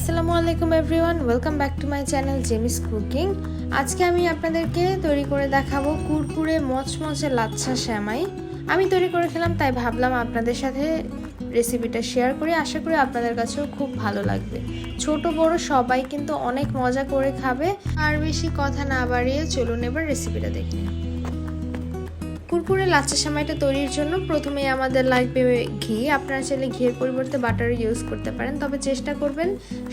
আসসালামু আলাইকুম everyone welcome back to my channel জেমিস cooking আজকে আমি আপনাদেরকে তৈরি করে দেখাবো কুরকুরে মচমচে লাচ্ছা শ্যামাই। আমি তৈরি করে খেলাম, তাই ভাবলাম আপনাদের সাথে রেসিপিটা শেয়ার করি। আশা করি আপনাদের কাছেও খুব ভালো লাগবে। ছোট, বড় সবাই কিন্তু অনেক মজা করে খাবে। আর বেশি কথা না বাড়িয়ে চলুন এবার রেসিপিটা দেখে কুরকুরে লাচ্চা সেমাইটা তৈরির জন্য প্রথমে আমাদের লাগবে ঘি। আপনারা চাইলে ঘিয়ের পরিবর্তে বাটার ইউজ করতে পারেন। তবে চেষ্টা করবেন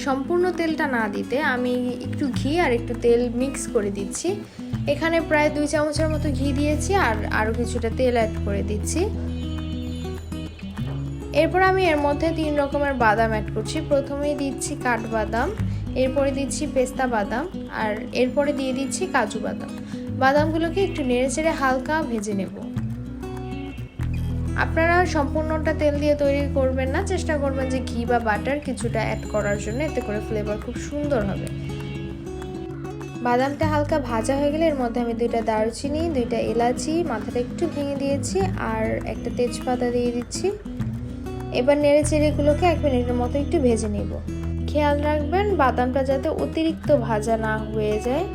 সম্পূর্ণ তেলটা না দিতে। আমি একটু ঘি আর একটু তেল মিক্স করে দিচ্ছি। এখানে প্রায় দুই চামচের মতো ঘি দিয়েছি আর আরও কিছুটা তেল অ্যাড করে দিচ্ছি। এরপর আমি এর মধ্যে তিন রকমের বাদাম অ্যাড করছি। প্রথমেই দিচ্ছি কাঠবাদাম, এরপরে দিচ্ছি পেস্তা বাদাম আর এরপরে দিয়ে দিচ্ছি কাজু বাদাম। বাদামগুলোকে একটু নেড়ে চেড়ে হালকা ভেজে নেব। আপনারা সম্পূর্ণটা তেল দিয়ে তৈরি করবেন না, চেষ্টা করবেন যে ঘি বা বাটার কিছুটা অ্যাড করার জন্য, এতে করে ফ্লেভার খুব সুন্দর হবে। বাদামটা হালকা ভাজা হয়ে গেলে এর মধ্যে আমি দুইটা দারুচিনি, দুইটা এলাচি, মাথাটা একটু ভেঙে দিয়েছি, আর একটা তেজপাতা দিয়ে দিচ্ছি। এবার নেড়ে চেড়েগুলোকে এক মিনিটের মতো একটু ভেজে নেব। খেয়াল রাখবেন, বাদামটা যাতে অতিরিক্ত ভাজা না হয়ে যায়।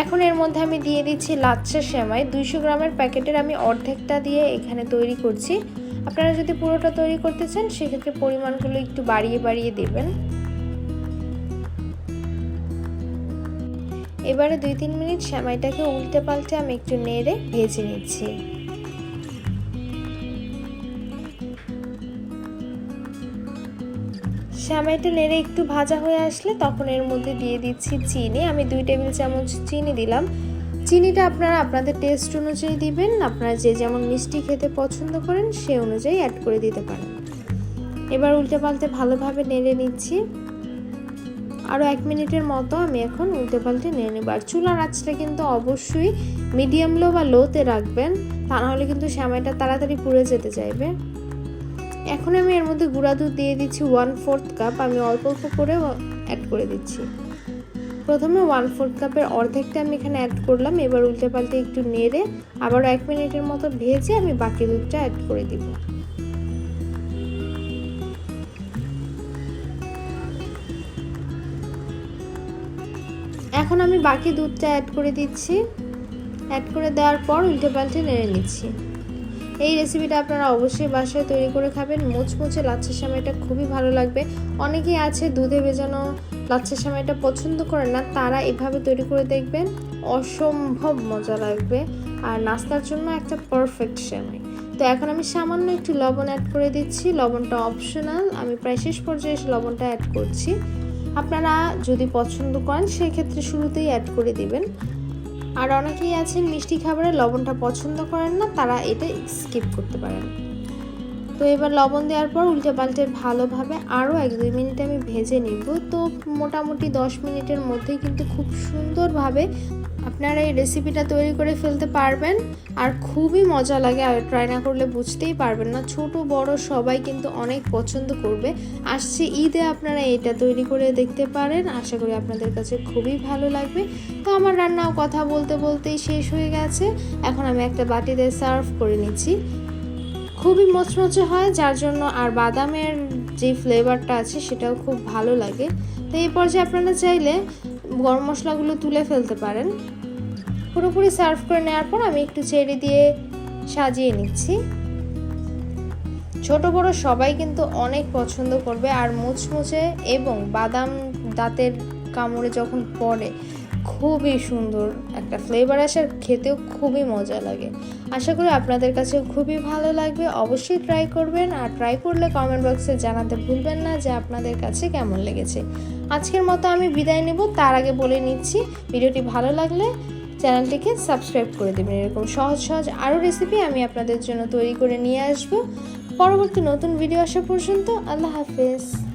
এখন এর মধ্যে আমি দিয়ে দিচ্ছি লাচ্ছা সেমাই। দুইশো গ্রামের প্যাকেটের আমি অর্ধেকটা দিয়ে এখানে তৈরি করছি। আপনারা যদি পুরোটা তৈরি করতে চান, সেক্ষেত্রে পরিমাণগুলো একটু বাড়িয়ে বাড়িয়ে দেবেন। এবারে দুই তিন মিনিট সেমাইটাকে উল্টে পাল্টে আমি একটু নেড়ে ভেজে নিচ্ছি। শ্যামাইটা নেড়ে একটু ভাজা হয়ে আসলে তখন এর মধ্যে দিয়ে দিচ্ছি চিনি। আমি দুই টেবিল চামচ চিনি দিলাম। চিনিটা আপনারা আপনাদের টেস্ট অনুযায়ী দিবেন, আপনারা যে যেমন মিষ্টি খেতে পছন্দ করেন সে অনুযায়ী অ্যাড করে দিতে পারেন। এবার উল্টে পাল্টে ভালোভাবে নেড়ে নিচ্ছি। আরও এক মিনিটের মতো আমি এখন উল্টে পাল্টে নেড়ে নেব। আর চুলার আঁচটা কিন্তু অবশ্যই মিডিয়াম লো বা লোতে রাখবেন তা নাহলে কিন্তু শ্যামাইটা তাড়াতাড়ি পুড়ে যেতে চাইবে। এখন আমি এর মধ্যে গুঁড়া দুধ দিয়ে দিচ্ছি ওয়ান ফোর্থ কাপ আমি অল্প অল্প করে অ্যাড করে দিচ্ছি। প্রথমে ওয়ান ফোর্থ কাপের অর্ধেকটা আমি এখানে অ্যাড করলাম, এবার উল্টে পাল্টে একটু নেড়ে আবারও এক মিনিটের মতো ভেজে আমি বাকি দুধটা অ্যাড করে দিব। এখন আমি বাকি দুধটা অ্যাড করে দিচ্ছি। অ্যাড করে দেওয়ার পর উল্টে পাল্টে নেড়ে নিচ্ছি। এই রেসিপিটা আপনারা অবশ্যই বাসায় তৈরি করে খাবেন। মুচমুচে লাচ্ছা সেমাইটা খুবই ভালো লাগবে। অনেকেই আছে দুধে ভেজানো লাচ্ছা সেমাইটা পছন্দ করেন না, তারা এভাবে তৈরি করে দেখবেন, অসম্ভব মজা লাগবে। আর নাস্তার জন্য একটা পারফেক্ট সেমাই। তো এখন আমি সামান্য একটু লবণ অ্যাড করে দিচ্ছি। লবণটা অপশনাল আমি প্রায় শেষ পর্যায়ে লবণটা অ্যাড করছি। আপনারা যদি পছন্দ করেন, সেক্ষেত্রে শুরুতেই অ্যাড করে দিবেন। আর অনেকেই আছেন মিষ্টি খাবারে লবণটা পছন্দ করেন না, তারা এটা স্কিপ করতে পারেন। তো এবার লবণ দেওয়ার পর উল্টে পাল্টে ভালোভাবে আরও এক দুই মিনিট আমি ভেজে নিব। তো মোটামুটি দশ মিনিটের মধ্যেই কিন্তু খুব সুন্দরভাবে আপনারা এই রেসিপিটা তৈরি করে ফেলতে পারবেন। আর খুবই মজা লাগে, আর ট্রাই না করলে বুঝতেই পারবেন না। ছোট, বড় সবাই কিন্তু অনেক পছন্দ করবে। আসছে ঈদে আপনারা এটা তৈরি করে দেখতে পারেন। আশা করি আপনাদের কাছে খুবই ভালো লাগবে। তো আমার রান্নাও কথা বলতে বলতেই শেষ হয়ে গেছে। এখন আমি একটা বাটিতে সার্ভ করে নিচ্ছি। খুবই মচমচে হয়, যার জন্য আর বাদামের যে ফ্লেভারটা আছে সেটাও খুব ভালো লাগে। তো এই পর্যায়ে আপনারা চাইলে গরম মশলাগুলো তুলে ফেলতে পারেন। পুরোপুরি সার্ভ করে নেওয়ার পর আমি একটু চেরি দিয়ে সাজিয়ে নিচ্ছি। ছোট বড় সবাই কিন্তু অনেক পছন্দ করবে। আর মুচমুচে এবং বাদাম দাঁতের কামড়ে যখন পড়ে খুবই সুন্দর একটা ফ্লেভার আসে আর খেতেও খুবই মজা লাগে। আশা করি আপনাদের কাছে খুবই ভালো লাগবে। অবশ্যই ট্রাই করবেন আর ট্রাই করলে কমেন্ট বক্সে জানাতে ভুলবেন না যে আপনাদের কাছে কেমন লেগেছে। আজকের মতো আমি বিদায় নেব, তার আগে বলে নিচ্ছি, ভিডিওটি ভালো লাগলে চ্যানেলটিকে সাবস্ক্রাইব করে দেবেন। এরকম সহজ সহজ আরও রেসিপি আমি আপনাদের জন্য তৈরি করে নিয়ে আসব। পরবর্তী নতুন ভিডিও আসা পর্যন্ত আল্লাহ হাফেজ।